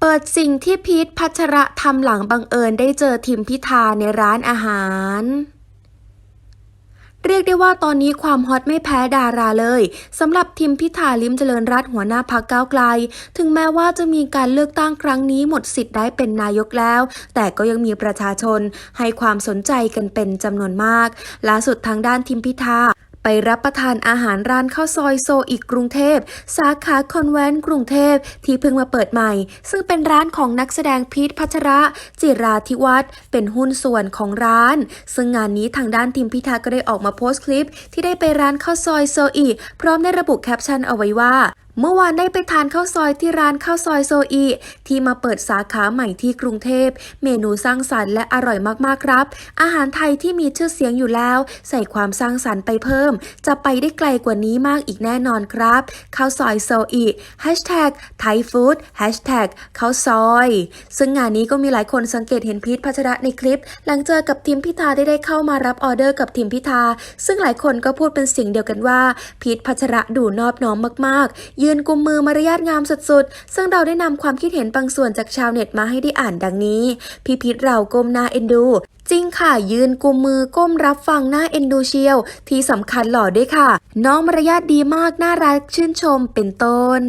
เปิดสิ่งที่พีทพัชระทำหลังบังเอิญได้เจอทิมพิธาในร้านอาหาร เรียกได้ว่าตอนนี้ความฮอตไม่แพ้ดาราเลยสำหรับทิมพิธาลิมเจริญรัตหัวหน้าพักก้าวไกล ถึงแม้ว่าจะมีการเลือกตั้งครั้งนี้หมดสิทธิ์ได้เป็นนายกแล้ว แต่ก็ยังมีประชาชนให้ความสนใจกันเป็นจำนวนมากล่าสุดทางด้านทิมพิธา ไปรับประทานอาหารร้านข้าวซอยโซอีกกรุงเทพ สาขาคอนแวนต์กรุงเทพที่เพิ่งมาเปิดใหม่ ซึ่งเป็นร้านของนักแสดงพีทพัชระ จิราธิวัฒน์เป็นหุ้นส่วนของร้าน ซึ่งงานนี้ทางด้านทีมพิธาก็ได้ออกมาโพสต์คลิป ที่ได้ไปร้านข้าวซอยโซอีพร้อมได้ระบุแคปชั่นเอาไว้ว่า เมื่อวานได้ไปทานข้าวซอยที่ร้านข้าวซอยโซอีที่มาเปิดสาขาใหม่ที่กรุงเทพ เมนูสร้างสรรค์และอร่อยมากๆครับ อาหารไทยที่มีชื่อเสียงอยู่แล้ว ใส่ความสร้างสรรค์ไปเพิ่ม จะไปได้ไกลกว่านี้มากอีกแน่นอนครับข้าวซอยโซอี Hashtag Thai Food Hashtag ข้าวซอย ซึ่งงานนี้ก็มีหลายคนสังเกตเห็นพีทพัชระในคลิป หลังเจอกับทีมพิธาได้ได้เข้ามารับออเดอร์กับทีมพิธาซึ่งหลายคนก็พูดเป็นเสียงเดียวกันว่าพีทพัชระดูนอบน้อมมากๆยืนกุมมือมารยาทงามสุดๆ ซึ่งเราได้นำความคิดเห็นบางส่วนจากชาวเน็ตมาให้ได้อ่านดังนี้พี่พีทเราก้มหน้าเอ็นดูจริงค่ะ ยืนกุมมือก้มรับฟังหน้าเอ็นดูเชียว ที่สำคัญหล่อด้วยค่ะ น้องมารยาทดีมากน่ารักชื่นชมเป็นต้น